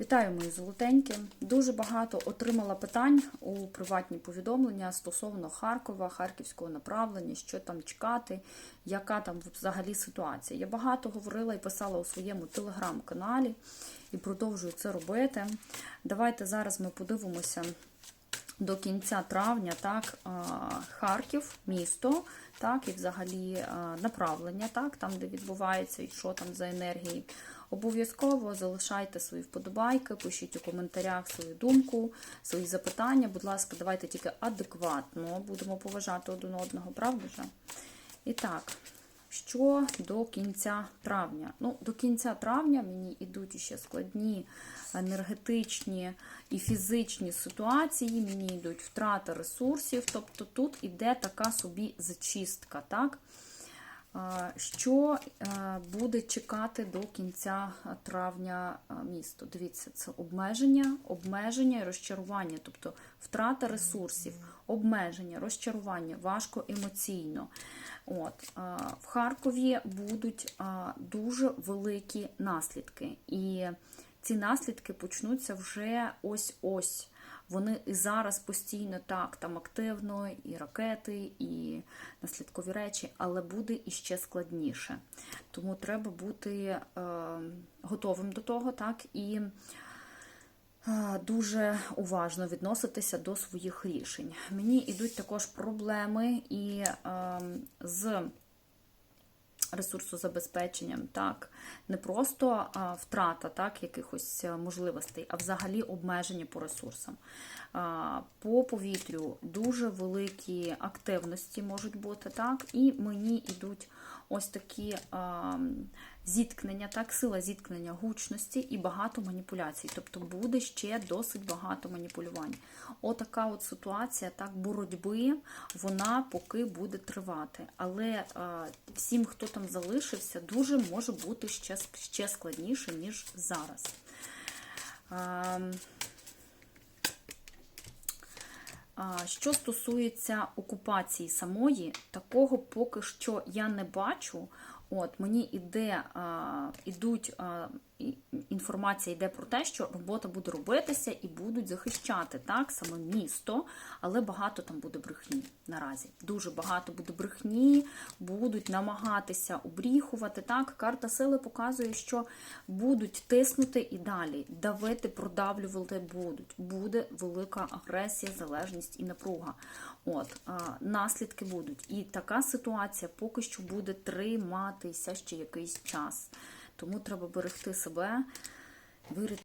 Вітаю, мої золотенькі. Дуже багато отримала питань у приватні повідомлення стосовно Харкова, харківського направлення, що там чекати, яка там взагалі ситуація. Я багато говорила і писала у своєму телеграм-каналі і продовжую це робити. Давайте зараз ми подивимося до кінця травня, так, Харків, місто, так, і взагалі направлення, так, там, де відбувається і що там за енергії. Обов'язково залишайте свої вподобайки, пишіть у коментарях свою думку, свої запитання. Будь ласка, давайте тільки адекватно будемо поважати один одного, правда ж? І так, що до кінця травня? Ну, до кінця травня мені йдуть ще складні енергетичні і фізичні ситуації, мені йдуть втрата ресурсів, тобто тут іде така собі зачистка, так? Що е, буде чекати до кінця травня е, місто? Дивіться, це обмеження, обмеження і розчарування, тобто втрата ресурсів, обмеження, розчарування, важко емоційно. От, В Харкові будуть дуже великі наслідки. І ці наслідки почнуться вже ось-ось. Вони і зараз постійно так, там активно, і ракети, і наслідкові речі, але буде іще складніше. Тому треба бути е, готовим до того, так, і е, дуже уважно відноситися до своїх рішень. Мені йдуть також проблеми і е, з ресурсозабезпеченням, так, не просто а, втрата так, якихось можливостей, а взагалі обмеження по ресурсам. А, по повітрю дуже великі активності можуть бути, так, і мені йдуть ось такі а, зіткнення, так, сила зіткнення гучності і багато маніпуляцій. Тобто буде ще досить багато маніпулювань. Отака от ситуація так, боротьби, вона поки буде тривати. Але а, всім, хто там залишився, дуже може бути ще, ще складніше, ніж зараз. А, Що стосується окупації самої, такого поки що я не бачу. От Мені іде, а, ідуть, а, інформація йде про те, що робота буде робитися і будуть захищати так, саме місто, але багато там буде брехні наразі. Дуже багато буде брехні, будуть намагатися обріхувати. Так, Карта сили показує, що будуть тиснути і далі, давити, продавлювати будуть. Буде велика агресія, залежність і напруга. От, а, Наслідки будуть. І така ситуація поки що буде триматися ще якийсь час. Тому треба берегти себе, вірити.